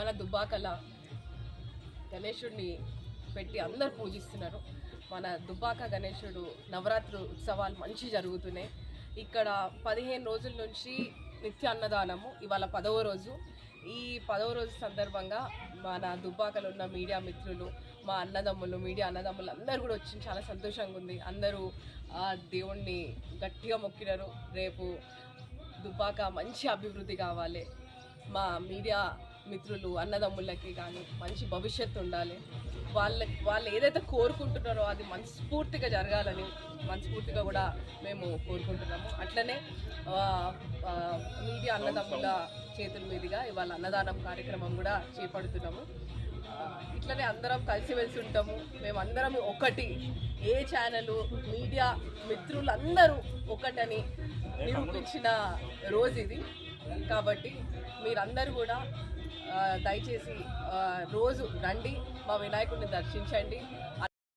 మన దుబ్బాకల గణేశుడిని పెట్టి అందరు పూజిస్తున్నారు. మన దుబ్బాక గణేశుడు నవరాత్రి ఉత్సవాలు మంచి జరుగుతున్నాయి. ఇక్కడ పదిహేను రోజుల నుంచి నిత్య అన్నదానము ఇవాళ పదవ రోజు. ఈ పదవ రోజు సందర్భంగా మన దుబ్బాకలో ఉన్న మీడియా మిత్రులు మా అన్నదమ్ములు మీడియా అన్నదమ్ములు అందరూ కూడా వచ్చి చాలా సంతోషంగా ఉంది. అందరూ ఆ దేవుణ్ణి గట్టిగా మొక్కినారు. రేపు దుబ్బాక మంచి అభివృద్ధి కావాలి. మా మీడియా మిత్రులు అన్నదమ్ములకి కానీ మంచి భవిష్యత్తు ఉండాలి. వాళ్ళ వాళ్ళు ఏదైతే కోరుకుంటున్నారో అది మనస్ఫూర్తిగా జరగాలని మనస్ఫూర్తిగా కూడా మేము కోరుకుంటున్నాము. అట్లనే మీడియా అన్నదమ్ముల చేతుల మీదుగా ఇవాళ అన్నదానం కార్యక్రమం కూడా చేపడుతున్నాము. ఇట్లనే అందరం కలిసిమెలిసి ఉంటాము. మేమందరం ఒకటి. ఏ ఛానల్ మీడియా మిత్రులందరూ ఒకటని నిరూపించిన రోజు ఇది. కాబట్టి మీరందరూ కూడా దయచేసి రోజు రండి మా వినాయకుడిని దర్శించండి.